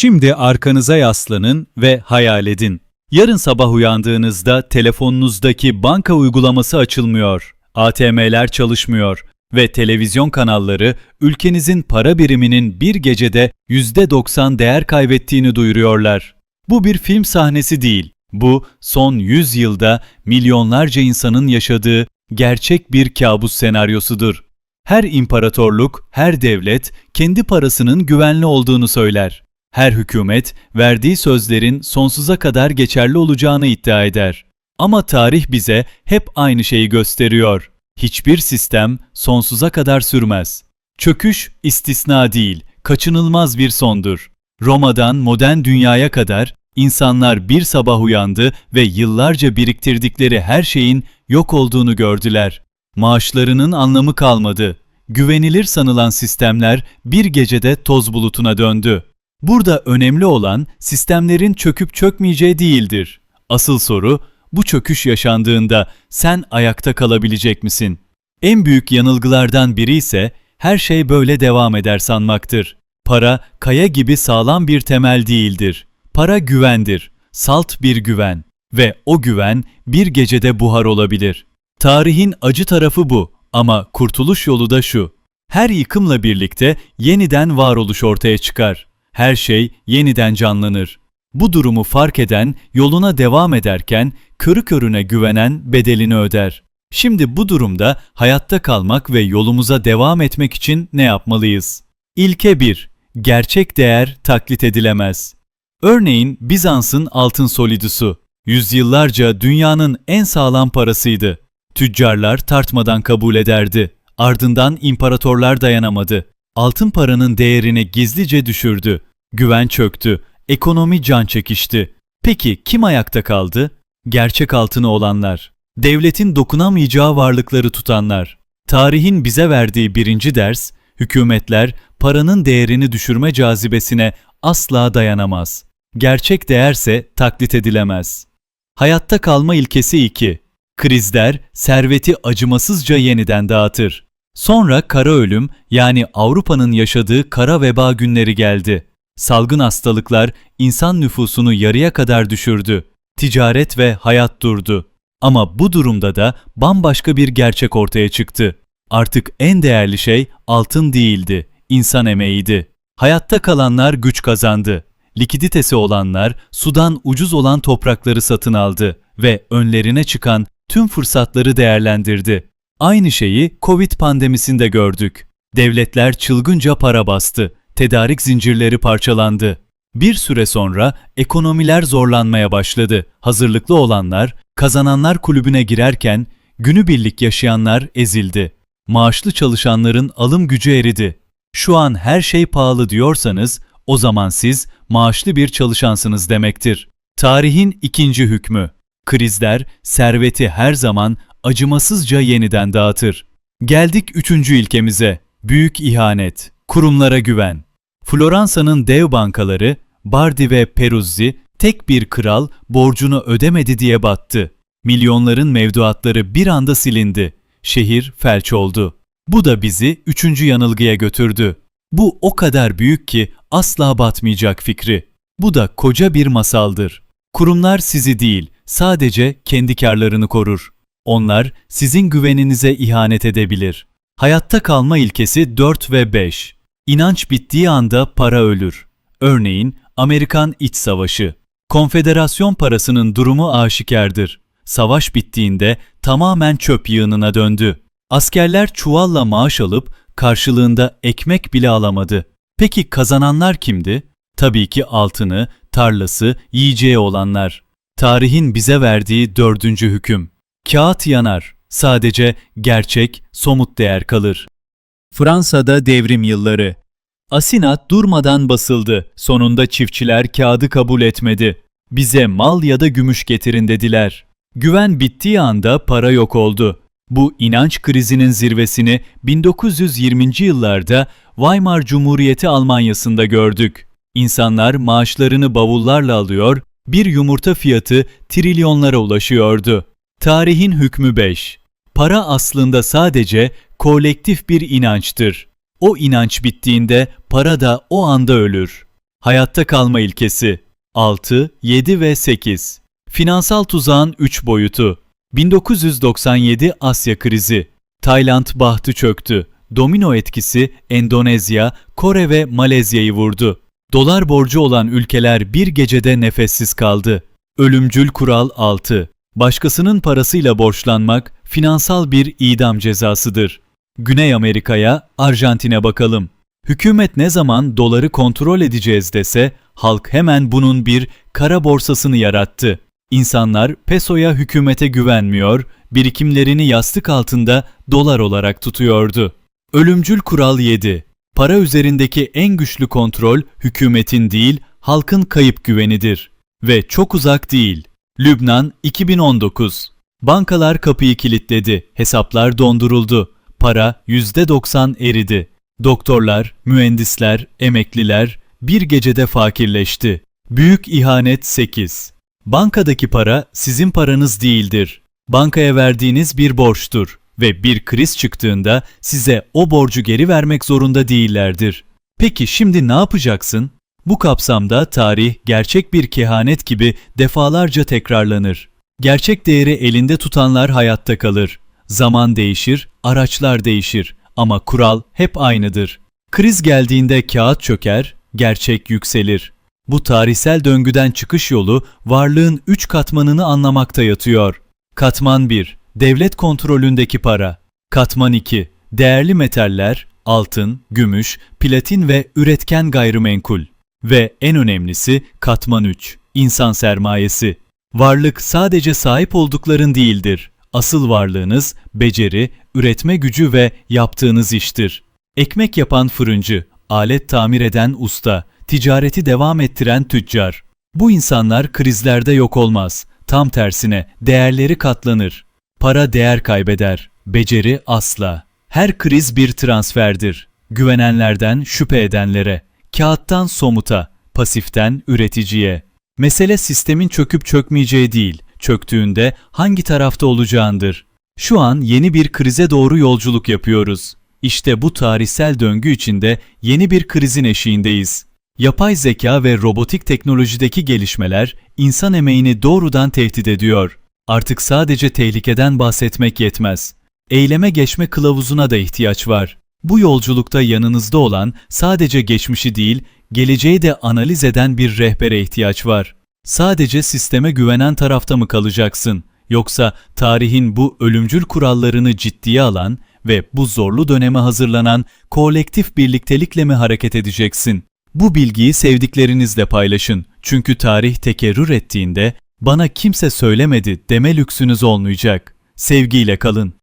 Şimdi arkanıza yaslanın ve hayal edin. Yarın sabah uyandığınızda telefonunuzdaki banka uygulaması açılmıyor, ATM'ler çalışmıyor ve televizyon kanalları ülkenizin para biriminin bir gecede %90 değer kaybettiğini duyuruyorlar. Bu bir film sahnesi değil. Bu son 100 yılda milyonlarca insanın yaşadığı gerçek bir kabus senaryosudur. Her imparatorluk, her devlet kendi parasının güvenli olduğunu söyler. Her hükümet verdiği sözlerin sonsuza kadar geçerli olacağını iddia eder. Ama tarih bize hep aynı şeyi gösteriyor. Hiçbir sistem sonsuza kadar sürmez. Çöküş istisna değil, kaçınılmaz bir sondur. Roma'dan modern dünyaya kadar insanlar bir sabah uyandı ve yıllarca biriktirdikleri her şeyin yok olduğunu gördüler. Maaşlarının anlamı kalmadı. Güvenilir sanılan sistemler bir gecede toz bulutuna döndü. Burada önemli olan sistemlerin çöküp çökmeyeceği değildir. Asıl soru bu çöküş yaşandığında sen ayakta kalabilecek misin? En büyük yanılgılardan biri ise her şey böyle devam eder sanmaktır. Para kaya gibi sağlam bir temel değildir. Para güvendir, salt bir güven ve o güven bir gecede buhar olabilir. Tarihin acı tarafı bu ama kurtuluş yolu da şu. Her yıkımla birlikte yeniden varoluş ortaya çıkar. Her şey yeniden canlanır. Bu durumu fark eden yoluna devam ederken körü körüne güvenen bedelini öder. Şimdi bu durumda hayatta kalmak ve yolumuza devam etmek için ne yapmalıyız? İlke 1. Gerçek değer taklit edilemez. Örneğin Bizans'ın altın solidusu. Yüzyıllarca dünyanın en sağlam parasıydı. Tüccarlar tartmadan kabul ederdi. Ardından imparatorlar dayanamadı. Altın paranın değerini gizlice düşürdü. Güven çöktü. Ekonomi can çekişti. Peki kim ayakta kaldı? Gerçek altını olanlar. Devletin dokunamayacağı varlıkları tutanlar. Tarihin bize verdiği birinci ders, hükümetler paranın değerini düşürme cazibesine asla dayanamaz. Gerçek değerse taklit edilemez. Hayatta kalma ilkesi 2. Krizler serveti acımasızca yeniden dağıtır. Sonra kara ölüm yani Avrupa'nın yaşadığı kara veba günleri geldi. Salgın hastalıklar insan nüfusunu yarıya kadar düşürdü. Ticaret ve hayat durdu. Ama bu durumda da bambaşka bir gerçek ortaya çıktı. Artık en değerli şey altın değildi, insan emeğiydi. Hayatta kalanlar güç kazandı. Likiditesi olanlar sudan ucuz olan toprakları satın aldı ve önlerine çıkan tüm fırsatları değerlendirdi. Aynı şeyi Covid pandemisinde gördük. Devletler çılgınca para bastı, tedarik zincirleri parçalandı. Bir süre sonra ekonomiler zorlanmaya başladı. Hazırlıklı olanlar, kazananlar kulübüne girerken günübirlik yaşayanlar ezildi. Maaşlı çalışanların alım gücü eridi. Şu an her şey pahalı diyorsanız o zaman siz maaşlı bir çalışansınız demektir. Tarihin ikinci hükmü. Krizler serveti her zaman acımasızca yeniden dağıtır. Geldik üçüncü ilkemize. Büyük ihanet. Kurumlara güven. Floransa'nın dev bankaları, Bardi ve Peruzzi, tek bir kral borcunu ödemedi diye battı. Milyonların mevduatları bir anda silindi. Şehir felç oldu. Bu da bizi üçüncü yanılgıya götürdü. Bu o kadar büyük ki asla batmayacak fikri. Bu da koca bir masaldır. Kurumlar sizi değil, sadece kendi karlarını korur. Onlar sizin güveninize ihanet edebilir. Hayatta kalma ilkesi 4 ve 5. İnanç bittiği anda para ölür. Örneğin Amerikan İç Savaşı. Konfederasyon parasının durumu aşikardır. Savaş bittiğinde tamamen çöp yığınına döndü. Askerler çuvalla maaş alıp karşılığında ekmek bile alamadı. Peki kazananlar kimdi? Tabii ki altını, tarlası, yiyeceği olanlar. Tarihin bize verdiği dördüncü hüküm. Kağıt yanar, sadece gerçek, somut değer kalır. Fransa'da devrim yılları. Asinat durmadan basıldı. Sonunda çiftçiler kağıdı kabul etmedi. Bize mal ya da gümüş getirin dediler. Güven bittiği anda para yok oldu. Bu inanç krizinin zirvesini 1920. yıllarda Weimar Cumhuriyeti Almanya'sında gördük. İnsanlar maaşlarını bavullarla alıyor, bir yumurta fiyatı trilyonlara ulaşıyordu. Tarihin hükmü 5. Para aslında sadece kolektif bir inançtır. O inanç bittiğinde para da o anda ölür. Hayatta kalma ilkesi 6, 7 ve 8. Finansal tuzağın 3 boyutu 1997 Asya krizi Tayland bahtı çöktü. Domino etkisi Endonezya, Kore ve Malezya'yı vurdu. Dolar borcu olan ülkeler bir gecede nefessiz kaldı. Ölümcül kural 6. Başkasının parasıyla borçlanmak finansal bir idam cezasıdır. Güney Amerika'ya, Arjantin'e bakalım. Hükümet ne zaman doları kontrol edeceğiz dese, halk hemen bunun bir kara borsasını yarattı. İnsanlar pesoya hükümete güvenmiyor, birikimlerini yastık altında dolar olarak tutuyordu. Ölümcül kural 7. Para üzerindeki en güçlü kontrol hükümetin değil, halkın kayıp güvenidir. Ve çok uzak değil. Lübnan 2019. Bankalar kapıyı kilitledi, hesaplar donduruldu. Para %90 eridi. Doktorlar, mühendisler, emekliler bir gecede fakirleşti. Büyük ihanet 8. Bankadaki para sizin paranız değildir. Bankaya verdiğiniz bir borçtur ve bir kriz çıktığında size o borcu geri vermek zorunda değillerdir. Peki şimdi ne yapacaksın? Bu kapsamda tarih gerçek bir kehanet gibi defalarca tekrarlanır. Gerçek değeri elinde tutanlar hayatta kalır. Zaman değişir, araçlar değişir ama kural hep aynıdır. Kriz geldiğinde kağıt çöker, gerçek yükselir. Bu tarihsel döngüden çıkış yolu varlığın üç katmanını anlamakta yatıyor. Katman 1. Devlet kontrolündeki para. Katman 2. Değerli metaller, altın, gümüş, platin ve üretken gayrimenkul. Ve en önemlisi katman 3. İnsan sermayesi. Varlık sadece sahip oldukların değildir. Asıl varlığınız beceri, üretme gücü ve yaptığınız iştir. Ekmek yapan fırıncı, alet tamir eden usta, ticareti devam ettiren tüccar. Bu insanlar krizlerde yok olmaz. Tam tersine değerleri katlanır. Para değer kaybeder, beceri asla. Her kriz bir transferdir. Güvenenlerden şüphe edenlere, kağıttan somuta, pasiften üreticiye. Mesele sistemin çöküp çökmeyeceği değil, çöktüğünde hangi tarafta olacağındır. Şu an yeni bir krize doğru yolculuk yapıyoruz. İşte bu tarihsel döngü içinde yeni bir krizin eşiğindeyiz. Yapay zeka ve robotik teknolojideki gelişmeler insan emeğini doğrudan tehdit ediyor. Artık sadece tehlikeden bahsetmek yetmez. Eyleme geçme kılavuzuna da ihtiyaç var. Bu yolculukta yanınızda olan sadece geçmişi değil, geleceği de analiz eden bir rehbere ihtiyaç var. Sadece sisteme güvenen tarafta mı kalacaksın? Yoksa tarihin bu ölümcül kurallarını ciddiye alan ve bu zorlu döneme hazırlanan kolektif birliktelikle mi hareket edeceksin? Bu bilgiyi sevdiklerinizle paylaşın. Çünkü tarih tekerrür ettiğinde bana kimse söylemedi deme lüksünüz olmayacak. Sevgiyle kalın.